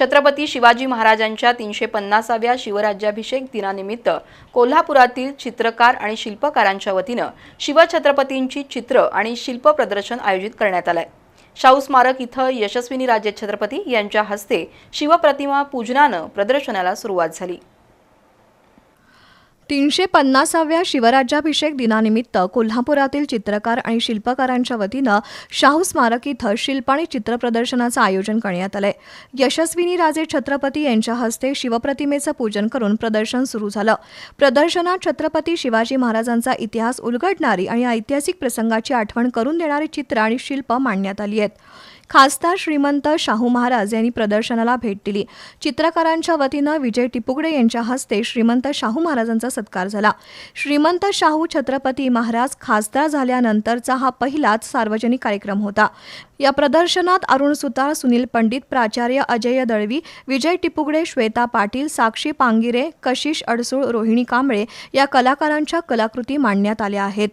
छत्रपती शिवाजी महाराजांच्या तीनशे पन्नासाव्या शिवराज्याभिषेक दिनानिमित्त कोल्हापुरातील चित्रकार आणि शिल्पकारांच्या वतीनं शिवछत्रपतींची चित्र आणि शिल्प प्रदर्शन आयोजित करण्यात आलंय. शाहू स्मारक इथं यशस्विनी राजे छत्रपती यांच्या हस्ते शिवप्रतिमा पूजनानं प्रदर्शनाला सुरुवात झाली. तीनशे पन्नासाव्या शिवराज्याभिषेक दिनानिमित्त कोल्हापुरातील चित्रकार आणि शिल्पकारांच्या वतीनं शाहू स्मारक इथं शिल्प आणि चित्र प्रदर्शनाचं आयोजन करण्यात आलंय. यशस्विनी राजे छत्रपती यांच्या हस्ते शिवप्रतिमेचं पूजन करून प्रदर्शन सुरू झालं. प्रदर्शनात छत्रपती शिवाजी महाराजांचा इतिहास उलगडणारी आणि ऐतिहासिक प्रसंगाची आठवण करून देणारी चित्र आणि शिल्प मांडण्यात आली आहेत. खासदार श्रीमंत शाहू महाराज यांनी प्रदर्शनाला भेट दिली. चित्रकारांच्या वतीनं विजय टिपुगडे यांच्या हस्ते श्रीमंत शाहू महाराजांचा सत्कार झाला. श्रीमंत शाहू छत्रपती महाराज खासदार झाल्यानंतरचा हा पहिलाच सार्वजनिक कार्यक्रम होता. या प्रदर्शनात अरुण सुतार सुनील पंडित प्राचार्य अजय दळवी विजय टिपुगडे श्वेता पाटील साक्षी पांगिरे कशिश अडसूळ रोहिणी कांबळे या कलाकारांच्या कलाकृती मांडण्यात आल्या आहेत.